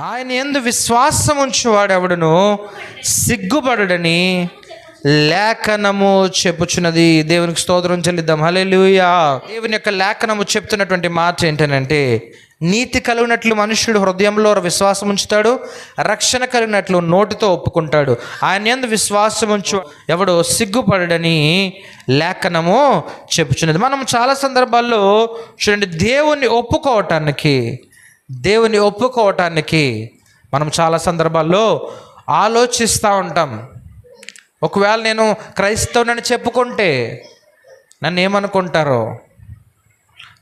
ఆయన ఎందు విశ్వాసం ఉంచువాడెవడును సిగ్గుపడడని లేఖనము చెప్పుచున్నది. దేవునికి స్తోత్రం చెల్లిద్దాం. హల్లెలూయా. దేవుని యొక్క లేఖనము చెప్తున్నటువంటి మాట ఏంటనంటే నీతి కలిగినట్లు మనుష్యుడు హృదయంలో విశ్వాసం ఉంచుతాడు రక్షణ కలిగినట్లు నోటితో ఒప్పుకుంటాడు. ఆయన ఎందు విశ్వాసం ఉంచు ఎవడు సిగ్గుపడడని లేఖనము చెప్పుచున్నది. మనం చాలా సందర్భాల్లో చూడండి దేవుణ్ణి ఒప్పుకోవటానికి దేవుని ఒప్పుకోవటానికి మనం చాలా సందర్భాల్లో ఆలోచిస్తూ ఉంటాం. ఒకవేళ నేను క్రైస్తవునని చెప్పుకుంటే నన్ను ఏమనుకుంటారో?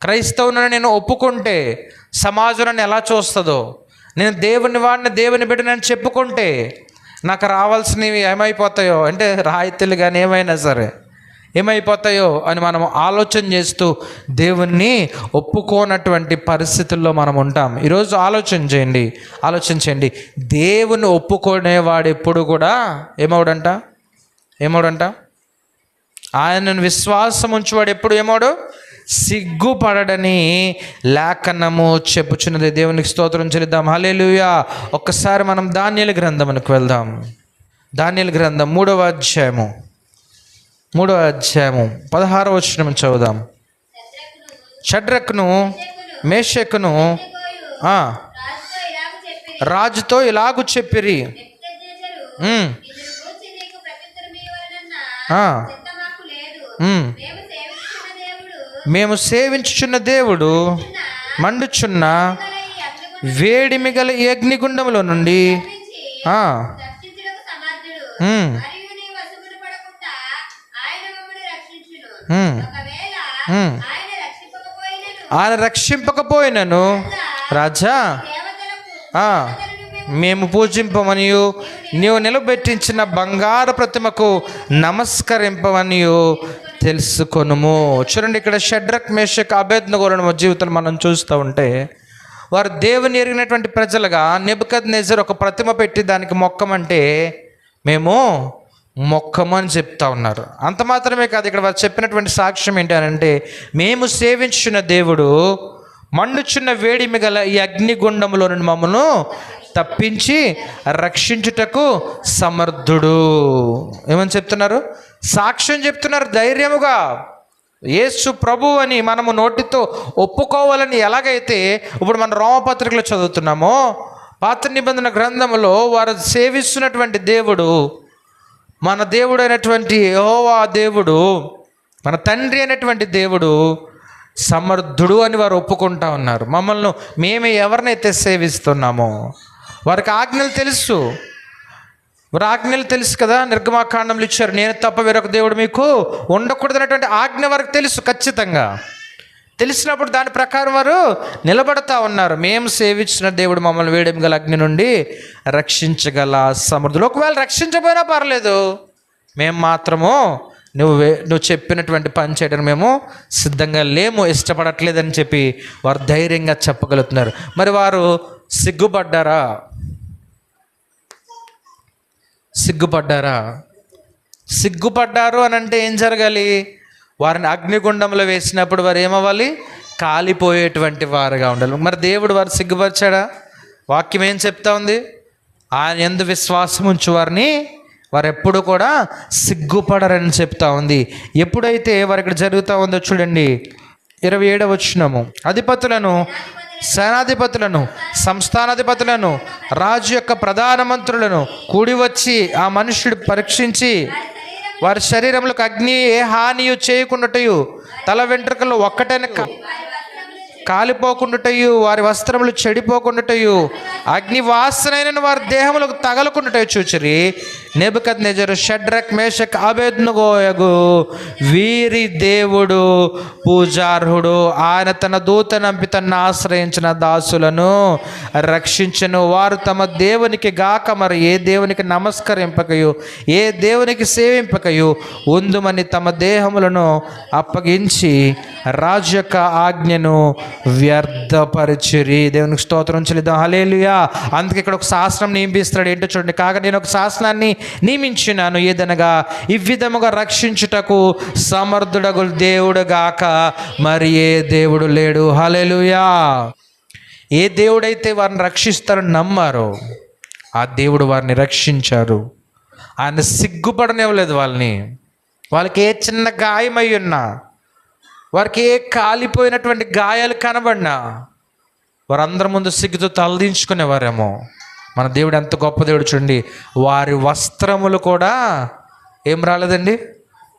క్రైస్తవునని నేను ఒప్పుకుంటే సమాజం నన్ను ఎలా చూస్తుందో? నేను దేవుని వాడిని దేవుని బిడ్డనని చెప్పుకుంటే నాకు రావాల్సినవి ఏమైపోతాయో? అంటే రాయితీలు కానీ ఏమైనా సరే. ఏమైపోతాయో అని మనం ఆలోచన చేస్తూ దేవుణ్ణి ఒప్పుకోనటువంటి పరిస్థితుల్లో మనం ఉంటాం. ఈరోజు ఆలోచన చేయండి. ఆలోచన చేయండి. దేవుని ఒప్పుకునేవాడు ఎప్పుడు కూడా ఏమవుడంట? ఏమోడంట ఆయనను విశ్వాసం ఉంచేవాడు ఎప్పుడు ఏమోడు సిగ్గుపడడని లేఖనము చెప్పుచున్నది. దేవునికి స్తోత్రం చెల్లిద్దాం. హలేలుయా ఒక్కసారి మనం ధాన్యాల గ్రంథమునికి వెళ్దాం. ధాన్యాల గ్రంథం మూడవ అధ్యాయము. మూడో అధ్యాయము పదహారో వచ్చిన చదువుదాం. షడ్రక్ను మేషక్ను రాజుతో ఇలాగు చెప్పిరి. మేము సేవించుచున్న దేవుడు మండుచున్న వేడి మిగల యజ్ఞగుండంలో నుండి ఆయన రక్షింపకపోయినను. రాజా మేము పూజింపమనియు. నీవు నిలబెట్టించిన బంగారు ప్రతిమకు నమస్కరింపమనియు. తెలుసుకొనుము. చూడండి ఇక్కడ షడ్రక్ మేషక్ అభేద్నగోరణ జీవితం మనం చూస్తూ ఉంటే వారు దేవుని ఎరిగినటువంటి ప్రజలుగా నిబద్ నెజర్ ఒక ప్రతిమ పెట్టి దానికి మొక్కమంటే మేము మొక్కము అని చెప్తా ఉన్నారు. అంత మాత్రమే కాదు ఇక్కడ వారు చెప్పినటువంటి సాక్ష్యం ఏంటి అని అంటే మేము సేవించున్న దేవుడు మండుచున్న వేడిమి గల ఈ అగ్నిగుండంలో నుండి మమ్మను తప్పించి రక్షించుటకు సమర్థుడు. ఏమని చెప్తున్నారు? సాక్ష్యం చెప్తున్నారు ధైర్యముగా. యేసు ప్రభు అని మనము నోటితో ఒప్పుకోవాలని ఎలాగైతే ఇప్పుడు మన రోమపత్రికలో చదువుతున్నామో పాత నిబంధన గ్రంథంలో వారు సేవిస్తున్నటువంటి దేవుడు మన దేవుడు అయినటువంటి యెహోవా దేవుడు మన తండ్రి అయినటువంటి దేవుడు సమర్థుడు అని వారు ఒప్పుకుంటా ఉన్నారు. మమ్మల్ని మేము ఎవరినైతే సేవిస్తున్నామో వారికి ఆజ్ఞలు తెలుసు. వారి ఆజ్ఞలు తెలుసు కదా నిర్గమాకాండంలో ఇచ్చారు. నేను తప్ప వేరొక దేవుడు మీకు ఉండకూడదనేటువంటి ఆజ్ఞ వారికి తెలుసు ఖచ్చితంగా. తెలిసినప్పుడు దాని ప్రకారం వారు నిలబడతా ఉన్నారు. మేము సేవించిన దేవుడు మమ్మల్ని వేయడం గల అగ్ని నుండి రక్షించగల సమర్థులు ఒకవేళ రక్షించబోయినా పర్లేదు. మేము మాత్రము నువ్వు నువ్వు చెప్పినటువంటి పని చేయడం మేము సిద్ధంగా లేము ఇష్టపడట్లేదని చెప్పి వారు ధైర్యంగా చెప్పగలుగుతున్నారు. మరి వారు సిగ్గుపడ్డారా? సిగ్గుపడ్డారా? సిగ్గుపడ్డారు అని అంటే ఏం జరగాలి? వారిని అగ్నిగుండంలో వేసినప్పుడు వారు ఏమవ్వాలి? కాలిపోయేటువంటి వారుగా ఉండాలి. మరి దేవుడు వారు సిగ్గుపరిచాడా? వాక్యం ఏం చెప్తా ఉంది? ఆయన ఎందు విశ్వాసం ఉంచు వారిని వారు ఎప్పుడు కూడా సిగ్గుపడరని చెప్తా ఉంది. ఎప్పుడైతే వారు ఇక్కడ జరుగుతూ ఉందో చూడండి ఇరవై ఏడవ వచ్చినాము అధిపతులను సేనాధిపతులను సంస్థానాధిపతులను రాజు యొక్క ప్రధాన మంత్రులను కూడి వచ్చి ఆ మనుషుడు పరీక్షించి వారి శరీరములకు అగ్ని ఏ హానియు చేయకుండాటయు తల వెంట్రుకలు ఒక్కటైన కాలిపోకుండాటయు వారి వస్త్రములు చెడిపోకుండాటయు అగ్ని వాసనైన వారి దేహములకు తగలకుండాటయు చూచిరి. నెబద్ నెజరు షడ్రక్ మేషక్ అభేద్నుగోయగు వీరి దేవుడు పూజార్హుడు. ఆయన తన దూత నంపి తన ఆశ్రయించిన దాసులను రక్షించను. వారు తమ దేవునికి గాక మరి ఏ దేవునికి నమస్కరింపకయు ఏ దేవునికి సేవింపకయు ఉందుమని తమ దేహములను అప్పగించి రాజు యొక్క ఆజ్ఞను వ్యర్థపరిచిరి. దేవునికి స్తోత్రం చెల్లిద్దాం. హలేలుయా అందుకే ఇక్కడ ఒక శాసనం నియమిస్తాడు ఏంటో చూడండి. కాగా నేను ఒక శాసనాన్ని నియమించినాను ఏదనగా ఈ విధముగా రక్షించుటకు సమర్థుడగు దేవుడు గాక మరి ఏ దేవుడు లేడు. హలెలుయా ఏ దేవుడైతే వారిని రక్షిస్తారని నమ్మారో ఆ దేవుడు వారిని రక్షించారు. ఆయన సిగ్గుపడనివ్వలేదు వాళ్ళని. వాళ్ళకి ఏ చిన్న గాయమై ఉన్నా వారికి ఏ కాలిపోయినటువంటి గాయాలు కనబడినా వారందరి ముందు సిగ్గుతో తలదించుకునేవారేమో. మన దేవుడు ఎంత గొప్ప దేవుడు చూడండి. వారి వస్త్రములు కూడా ఏం రాలేదండి?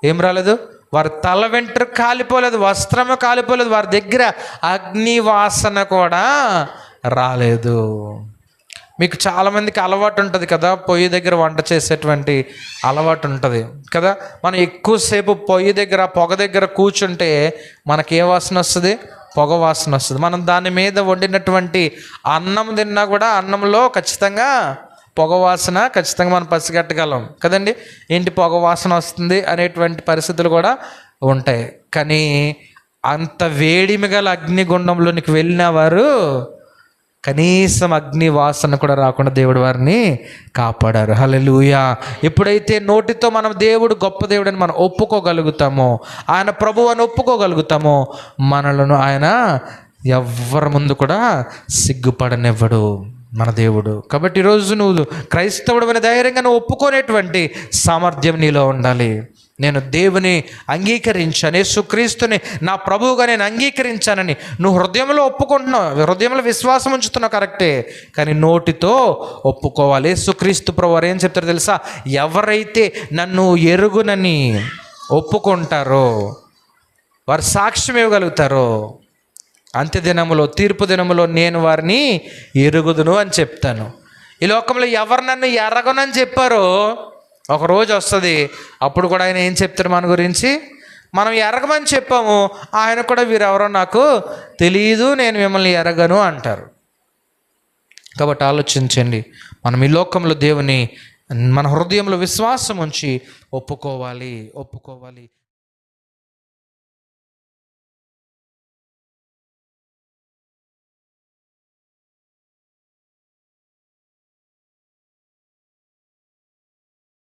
ఏం రాలేదు? వారి తల వెంట్రు కాలిపోలేదు వస్త్రము కాలిపోలేదు వారి దగ్గర అగ్ని వాసన కూడా రాలేదు. మీకు చాలామందికి అలవాటు ఉంటుంది కదా పొయ్యి దగ్గర వంట చేసేటువంటి అలవాటు ఉంటుంది కదా. మనం ఎక్కువసేపు పొయ్యి దగ్గర పొగ దగ్గర కూర్చుంటే మనకి ఏ వాసన వస్తుంది? పొగ వాసన వస్తుంది. మనం దాని మీద వండినటువంటి అన్నం తిన్నా కూడా అన్నంలో ఖచ్చితంగా పొగ వాసన ఖచ్చితంగా మనం పసిగట్టగలం. కదండి? ఏంటి పొగ వాసన వస్తుంది అనేటువంటి పరిస్థితులు కూడా ఉంటాయి. కానీ అంత వేడిమి గల అగ్నిగుండంలోనికి వెళ్ళిన వారు కనీసం అగ్ని వాసన కూడా రాకుండా దేవుడు వారిని కాపాడారు. హలలుయా ఎప్పుడైతే నోటితో మనం దేవుడు గొప్ప దేవుడని మనం ఒప్పుకోగలుగుతామో ఆయన ప్రభు అని ఒప్పుకోగలుగుతామో మనలను ఆయన ఎవ్వరి ముందు కూడా సిగ్గుపడనివ్వడు మన దేవుడు. కాబట్టి ఈరోజు నువ్వు క్రైస్తవుడు ధైర్యంగా నువ్వు ఒప్పుకునేటువంటి సామర్థ్యం నీలో ఉండాలి. నేను దేవుని అంగీకరించాను. యేసుక్రీస్తుని నా ప్రభువుగా నేను అంగీకరించానని. నువ్వు హృదయంలో ఒప్పుకుంటున్నావు. హృదయంలో విశ్వాసం ఉంచుతున్నావు కరెక్టే. కానీ నోటితో ఒప్పుకోవాలి. యేసుక్రీస్తు ప్రభు ఏం చెప్తారో తెలుసా? ఎవరైతే నన్ను ఎరుగునని ఒప్పుకుంటారో వారు సాక్ష్యం ఇవ్వగలుగుతారో అంత్య దినములో తీర్పు దినములో నేను వారిని ఎరుగుదును అని చెప్తాను. ఈ లోకంలో ఎవరు నన్ను ఎరగనని చెప్పారో ఒక రోజు వస్తుంది. అప్పుడు కూడా ఆయన ఏం చెప్తారు మన గురించి? మనం ఎరగమని చెప్పాము. ఆయన కూడా వీరెవరో నాకు తెలియదు నేను మిమ్మల్ని ఎరగను అంటారు. కాబట్టి ఆలోచించండి. మనం ఈ లోకంలో దేవుని మన హృదయంలో విశ్వాసం ఉంచి ఒప్పుకోవాలి ఒప్పుకోవాలి.